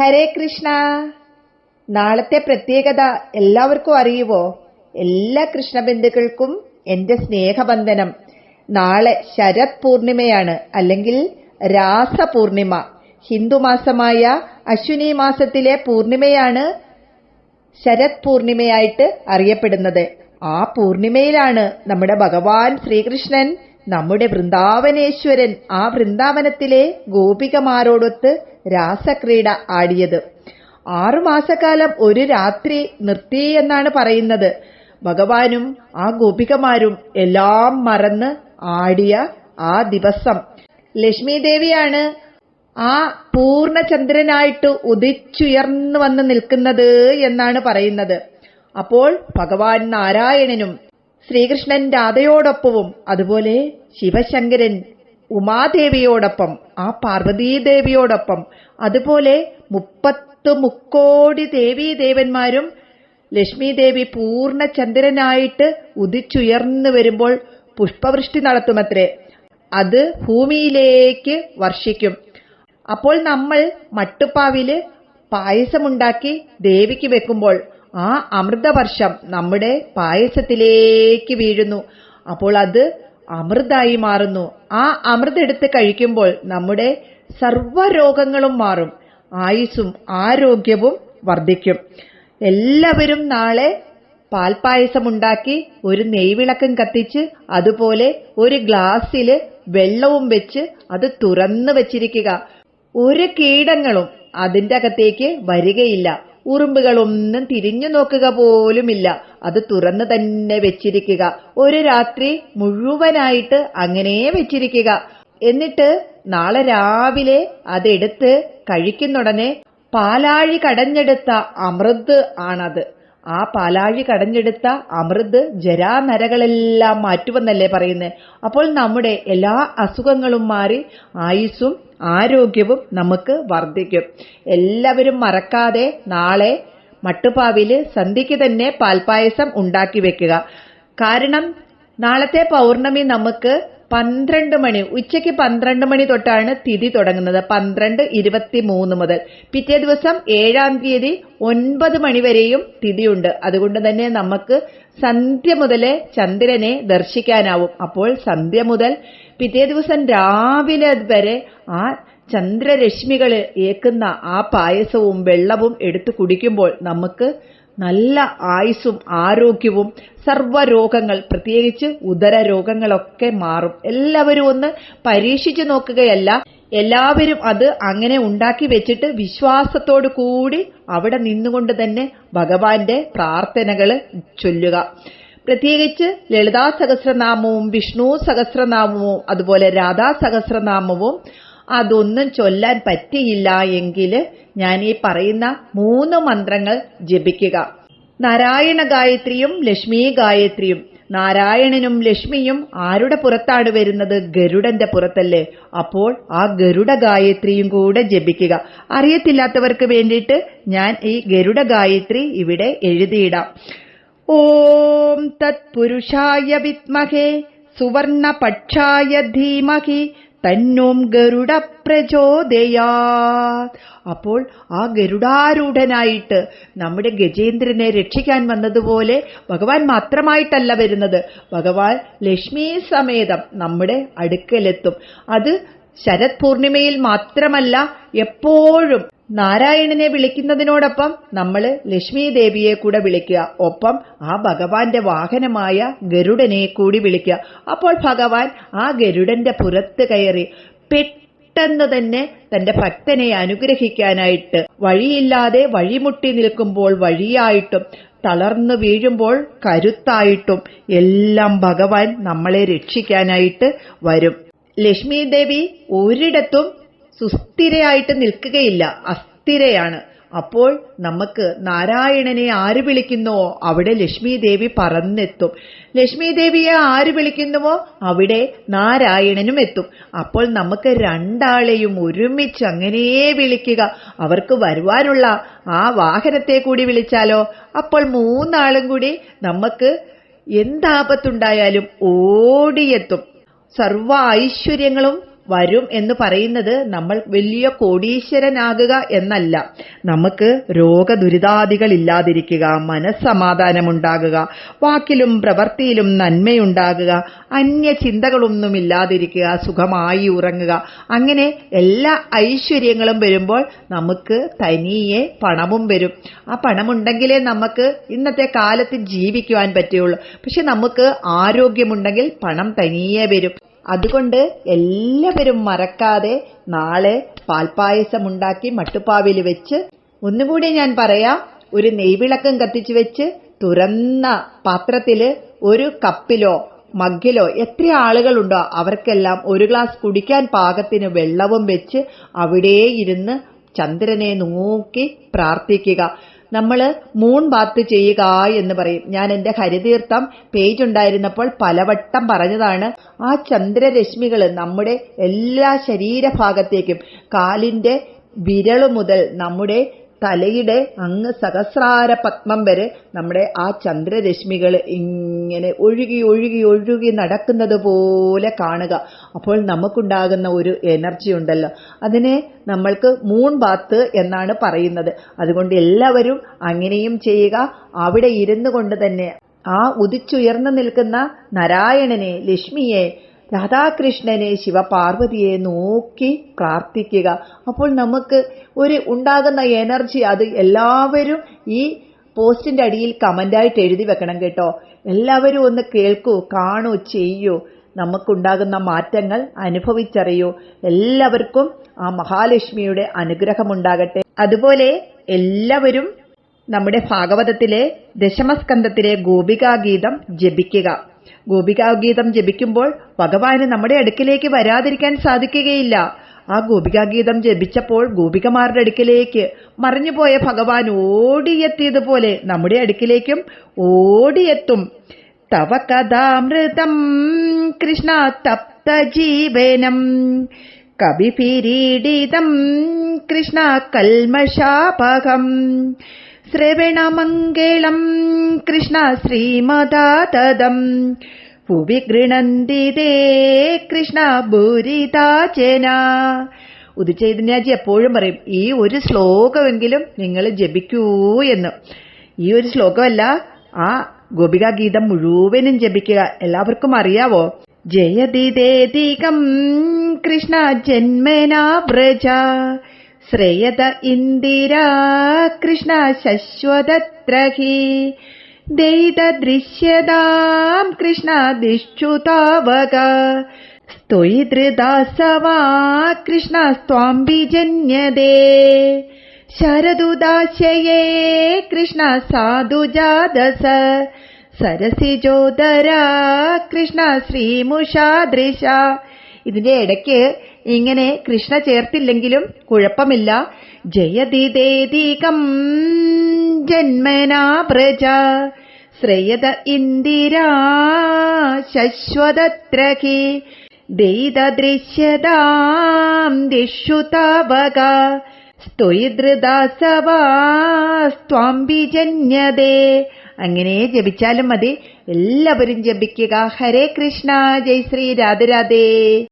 ഹരേ കൃഷ്ണ. നാളത്തെ പ്രത്യേകത എല്ലാവർക്കും അറിയുവോ? എല്ലാ കൃഷ്ണബന്ധുക്കൾക്കും എന്റെ സ്നേഹബന്ധനം നാളെ ശരത് പൂർണിമയാണ് അല്ലെങ്കിൽ രാസപൂർണിമ. ഹിന്ദുമാസമായ അശ്വിനി മാസത്തിലെ പൂർണിമയാണ് ശരത് പൂർണിമയായിട്ട് അറിയപ്പെടുന്നത്. ആ പൂർണിമയിലാണ് നമ്മുടെ ഭഗവാൻ ശ്രീകൃഷ്ണൻ നമ്മുടെ വൃന്ദാവനേശ്വരൻ ആ വൃന്ദാവനത്തിലെ ഗോപികമാരോടൊത്ത് രാസക്രീഡ ആടിയത്. ആറുമാസക്കാലം ഒരു രാത്രി നിർത്തി എന്നാണ് പറയുന്നത്. ഭഗവാനും ആ ഗോപികമാരും എല്ലാം മറന്ന് ആടിയ ആ ദിവസം. ലക്ഷ്മി ദേവിയാണ് ആ പൂർണചന്ദ്രനായിട്ട് ഉദിച്ചുയർന്നു വന്ന് നിൽക്കുന്നത് എന്നാണ് പറയുന്നത്. അപ്പോൾ ഭഗവാൻ നാരായണനും ശ്രീകൃഷ്ണൻ രാധയോടൊപ്പവും അതുപോലെ ശിവശങ്കരൻ ഉമാദേവിയോടൊപ്പം ആ പാർവതീദേവിയോടൊപ്പം അതുപോലെ മുപ്പത്ത് മുക്കോടി ദേവീദേവന്മാരും ലക്ഷ്മി ദേവി പൂർണചന്ദ്രനായിട്ട് ഉദിച്ചുയർന്നു വരുമ്പോൾ പുഷ്പവൃഷ്ടി നടത്തുമത്രേ. അത് ഭൂമിയിലേക്ക് വർഷിക്കും. അപ്പോൾ നമ്മൾ മട്ടുപ്പാവിൽ പായസമുണ്ടാക്കി ദേവിക്ക് വെക്കുമ്പോൾ ആ അമൃതവർഷം നമ്മുടെ പായസത്തിലേക്ക് വീഴുന്നു. അപ്പോൾ അത് അമൃതായി മാറുന്നു. ആ അമൃതെടുത്ത് കഴിക്കുമ്പോൾ നമ്മുടെ സർവരോഗങ്ങളും മാറും. ആയുസ്സും ആരോഗ്യവും വർദ്ധിക്കും. എല്ലാവരും നാളെ പാൽപ്പായസമുണ്ടാക്കി ഒരു നെയ്വിളക്കം കത്തിച്ച് അതുപോലെ ഒരു ഗ്ലാസ്സിൽ വെള്ളവും വെച്ച് അത് തുറന്നു വെച്ചിരിക്കുക. ഒരു കീടങ്ങളും അതിന്റെ അകത്തേക്ക് വരികയില്ല. ഉറുമ്പുകളൊന്നും തിരിഞ്ഞു നോക്കുക പോലുമില്ല. അത് തുറന്നു തന്നെ വെച്ചിരിക്കുക. ഒരു രാത്രി മുഴുവനായിട്ട് അങ്ങനെ വെച്ചിരിക്കുക. എന്നിട്ട് നാളെ രാവിലെ അതെടുത്ത് കഴിക്കുന്നുടനെ പാലാഴി കടഞ്ഞെടുത്ത അമൃത് ആണത്. ആ പാലാഴി കടഞ്ഞെടുത്ത അമൃത് ജരാനരകളെല്ലാം മാറ്റുമെന്നല്ലേ പറയുന്നത് അപ്പോൾ നമ്മുടെ എല്ലാ അസുഖങ്ങളും മാറി ആയുസ്സും ആരോഗ്യവും നമുക്ക് വർദ്ധിക്കും. എല്ലാവരും മറക്കാതെ നാളെ മട്ടുപാവിൽ സന്ധ്യയ്ക്ക് തന്നെ പാൽപ്പായസം ഉണ്ടാക്കി വെക്കുക. കാരണം നാളത്തെ പൗർണമി നമുക്ക് പന്ത്രണ്ട് മണി ഉച്ചയ്ക്ക് പന്ത്രണ്ട് മണി തൊട്ടാണ് തിഥി തുടങ്ങുന്നത്. പന്ത്രണ്ട് ഇരുപത്തി മൂന്ന് മുതൽ. പിറ്റേ ദിവസം ഏഴാം തീയതി ഒൻപത് മണിവരെയും തിഥിയുണ്ട്. അതുകൊണ്ട് തന്നെ നമുക്ക് സന്ധ്യ മുതലേ ചന്ദ്രനെ ദർശിക്കാനാവും. അപ്പോൾ സന്ധ്യ മുതൽ പിറ്റേ ദിവസം രാവിലെ വരെ ആ ചന്ദ്രരശ്മികൾ ഏക്കുന്ന ആ പായസവും വെള്ളവും എടുത്തു കുടിക്കുമ്പോൾ നമുക്ക് നല്ല ആയുസ്സും ആരോഗ്യവും സർവരോഗങ്ങൾ പ്രത്യേകിച്ച് ഉദര രോഗങ്ങളൊക്കെ മാറും. എല്ലാവരും ഒന്ന് പരീക്ഷിച്ചു നോക്കുകയല്ല. എല്ലാവരും അത് അങ്ങനെ ഉണ്ടാക്കി വെച്ചിട്ട് വിശ്വാസത്തോടു കൂടി അവിടെ നിന്നുകൊണ്ട് തന്നെ ഭഗവാന്റെ പ്രാർത്ഥനകൾ ചൊല്ലുക. പ്രത്യേകിച്ച് ലളിതാ സഹസ്രനാമവും വിഷ്ണു സഹസ്രനാമവും അതുപോലെ രാധാ സഹസ്രനാമവും അതൊന്നും ചൊല്ലാൻ പറ്റിയില്ല എങ്കിൽ ഞാൻ ഈ പറയുന്ന മൂന്ന് മന്ത്രങ്ങൾ ജപിക്കുക. നാരായണ ഗായത്രിയും ലക്ഷ്മി ഗായത്രിയും. നാരായണനും ലക്ഷ്മിയും ആരുടെ പുറത്താണ് വരുന്നത്? ഗരുഡന്റെ പുറത്തല്ലേ? അപ്പോൾ ആ ഗരുഡ ഗായത്രിയും കൂടെ ജപിക്കുക. അറിയത്തില്ലാത്തവർക്ക് വേണ്ടിയിട്ട് ഞാൻ ഈ ഗരുഡ ഗായത്രി ഇവിടെ എഴുതിയിടാം. ഓം തത്പുരുഷായ സുവർണ സുവർണപക്ഷായ ധീമഹി തന്നോം ഗരുഡ പ്രചോദയാ അപ്പോൾ ആ ഗരുഡാരൂഢനായിട്ട് നമ്മുടെ ഗജേന്ദ്രനെ രക്ഷിക്കാൻ വന്നതുപോലെ ഭഗവാൻ മാത്രമായിട്ടല്ല വരുന്നത്. ഭഗവാൻ ലക്ഷ്മി സമേതം നമ്മുടെ അടുക്കലെത്തും. അത് ശരത് പൂർണിമയിൽ മാത്രമല്ല എപ്പോഴും നാരായണനെ വിളിക്കുന്നതിനോടൊപ്പം നമ്മൾ ലക്ഷ്മി ദേവിയെ കൂടെ വിളിക്കുക. ഒപ്പം ആ ഭഗവാന്റെ വാഹനമായ ഗരുഡനെ കൂടി വിളിക്കുക. അപ്പോൾ ഭഗവാൻ ആ ഗരുഡന്റെ പുറത്ത് കയറി പെട്ടെന്ന് തന്നെ തന്റെ ഭക്തനെ അനുഗ്രഹിക്കാനായിട്ട് വഴിയില്ലാതെ വഴിമുട്ടി നിൽക്കുമ്പോൾ വഴിയായിട്ടും തളർന്നു വീഴുമ്പോൾ കരുത്തായിട്ടും എല്ലാം ഭഗവാൻ നമ്മളെ രക്ഷിക്കാനായിട്ട് വരും. ലക്ഷ്മി ദേവി ഒരിടത്തും സുസ്ഥിരയായിട്ട് നിൽക്കുകയില്ല. അസ്ഥിരയാണ്. അപ്പോൾ നമുക്ക് നാരായണനെ ആര് വിളിക്കുന്നുവോ അവിടെ ലക്ഷ്മി ദേവി പറന്നെത്തും. ലക്ഷ്മി ദേവിയെ ആര് വിളിക്കുന്നുവോ അവിടെ നാരായണനും എത്തും. അപ്പോൾ നമുക്ക് രണ്ടാളെയും ഒരുമിച്ച് അങ്ങനെ വിളിക്കുക. അവർക്ക് വരുവാനുള്ള ആ വാഹനത്തെ കൂടി വിളിച്ചാലോ? അപ്പോൾ മൂന്നാളും കൂടി നമുക്ക് എന്താപത്തുണ്ടായാലും ഓടിയെത്തും. സർവ ഐശ്വര്യങ്ങളും വരും എന്ന് പറയുന്നത് നമ്മൾ വലിയ കോടീശ്വരനാകുക എന്നല്ല. നമുക്ക് രോഗദുരിതാദികൾ ഇല്ലാതിരിക്കുക മനസ്സമാധാനമുണ്ടാകുക വാക്കിലും പ്രവൃത്തിയിലും നന്മയുണ്ടാകുക അന്യ ചിന്തകളൊന്നും ഇല്ലാതിരിക്കുക സുഖമായി ഉറങ്ങുക. അങ്ങനെ എല്ലാ ഐശ്വര്യങ്ങളും വരുമ്പോൾ നമുക്ക് തനിയെ പണവും വരും. ആ പണമുണ്ടെങ്കിലേ നമുക്ക് ഇന്നത്തെ കാലത്ത് ജീവിക്കുവാൻ പറ്റുള്ളൂ. പക്ഷെ നമുക്ക് ആരോഗ്യമുണ്ടെങ്കിൽ പണം തനിയെ വരും. അതുകൊണ്ട് എല്ലാവരും മറക്കാതെ നാളെ പാൽപ്പായസം ഉണ്ടാക്കി മട്ടുപ്പാവിൽ വെച്ച് ഒന്നുകൂടി ഞാൻ പറയാം. ഒരു നെയ്വിളക്കം കത്തിച്ചു വെച്ച് തുറന്ന പാത്രത്തിൽ ഒരു കപ്പിലോ മഗ്ഗിലോ എത്ര ആളുകളുണ്ടോ അവർക്കെല്ലാം ഒരു ഗ്ലാസ് കുടിക്കാൻ പാകത്തിന് വെള്ളവും വെച്ച് അവിടെ ഇരുന്ന് ചന്ദ്രനെ നോക്കി പ്രാർത്ഥിക്കുക. നമ്മൾ മൂൺ ബാത്ത് ചെയ്യുക എന്ന് പറയും. ഞാൻ എന്റെ ഹരിതീർത്ഥം പേജ് ഉണ്ടായിരുന്നപ്പോൾ പലവട്ടം പറഞ്ഞതാണ്. ആ ചന്ദ്രരശ്മികൾ നമ്മുടെ എല്ലാ ശരീരഭാഗത്തേക്കും കാലിന്റെ വിരൾ മുതൽ നമ്മുടെ തലയുടെ അങ്ങ് സഹസ്രാര പത്മം വരെ നമ്മുടെ ആ ചന്ദ്രരശ്മികൾ ഇങ്ങനെ ഒഴുകി ഒഴുകി ഒഴുകി നടക്കുന്നത് പോലെ കാണുക. അപ്പോൾ നമുക്കുണ്ടാകുന്ന ഒരു എനർജി ഉണ്ടല്ലോ. അതിനെ നമ്മൾക്ക് മൂൺ ബാത്ത് എന്നാണ് പറയുന്നത്. അതുകൊണ്ട് എല്ലാവരും അങ്ങനെയും ചെയ്യുക. അവിടെ ഇരുന്നു കൊണ്ട് തന്നെ ആ ഉദിച്ചുയർന്നു നിൽക്കുന്ന നാരായണനെ ലക്ഷ്മിയെ രാധാകൃഷ്ണനെ ശിവപാർവതിയെ നോക്കി പ്രാർത്ഥിക്കുക. അപ്പോൾ നമുക്ക് ഒരു ഉണ്ടാകുന്ന എനർജി അത് എല്ലാവരും ഈ പോസ്റ്റിന്റെ അടിയിൽ കമന്റായിട്ട് എഴുതി വെക്കണം കേട്ടോ. എല്ലാവരും ഒന്ന് കേൾക്കൂ കാണൂ ചെയ്യൂ. നമുക്കുണ്ടാകുന്ന മാറ്റങ്ങൾ അനുഭവിച്ചറിയൂ. എല്ലാവർക്കും ആ മഹാലക്ഷ്മിയുടെ അനുഗ്രഹമുണ്ടാകട്ടെ. അതുപോലെ എല്ലാവരും നമ്മുടെ ഭാഗവതത്തിലെ ദശമസ്കന്ധത്തിലെ ഗോപികാഗീതം ജപിക്കുക. ഗോപികാഗീതം ജപിക്കുമ്പോൾ ഭഗവാന് നമ്മുടെ അടുക്കിലേക്ക് വരാതിരിക്കാൻ സാധിക്കുകയില്ല. ആ ഗോപികാഗീതം ജപിച്ചപ്പോൾ ഗോപികമാരുടെ അടുക്കിലേക്ക് മറിഞ്ഞുപോയ ഭഗവാൻ ഓടിയെത്തിയതുപോലെ നമ്മുടെ അടുക്കിലേക്കും ഓടിയെത്തും. തവ കഥാമൃതം കൃഷ്ണ തപ്ത ജീവനം കവിപീരീഡിതം കൃഷ്ണ കൽമഷാപകം ശ്രവണമംഗളം കൃഷ്ണ ശ്രീമദാതദം ഭുവി ഗൃണന്തി കൃഷ്ണ ഭൂരിതാചന ഉദിച്ചൈതന്യാജി എപ്പോഴും പറയും ഈ ഒരു ശ്ലോകമെങ്കിലും നിങ്ങൾ ജപിക്കൂ എന്ന്. ഈ ഒരു ശ്ലോകമല്ല ആ ഗോപിക ഗീതം മുഴുവനും ജപിക്കുക. എല്ലാവർക്കും അറിയാവോ? ജയതിദേതികം കൃഷ്ണ ജന്മനാ വ്രജ. ശ്രേയത ഇന്ദിരാ കൃഷ്ണ ശശ്വതത്ര ഹി ദൈതദൃശ്യതാം കൃഷ്ണ ദിക്ഷുതാവക സ്ത്വയിതൃദാസവാ കൃഷ്ണ സ്വാം വിജന്യതേ ശരദുദാശയേ കൃഷ്ണ സാധുജാതസ സരസിജോദര കൃഷ്ണ ശ്രീമുഷാദൃശ. ഇതിന്റെ ഇടയ്ക്ക് ഇങ്ങനെ കൃഷ്ണ ചേർത്തില്ലെങ്കിലും കുഴപ്പമില്ല. ജയതിദേദീകം ജന്മനാ പ്രജ. ശ്രേയത ഇന്ദിരാ ശശ്വതത്രകി ദൈതദൃശ്യതാം ദിഷുതാവക സ്ത്വയിതൃദാസവാ സ്വാം വിജന്യതേ അങ്ങനെ ജപിച്ചാലും മതി. എല്ലാവരും ജപിക്കുക. ഹരേ കൃഷ്ണ. ജയ് ശ്രീ. രാധരാധേ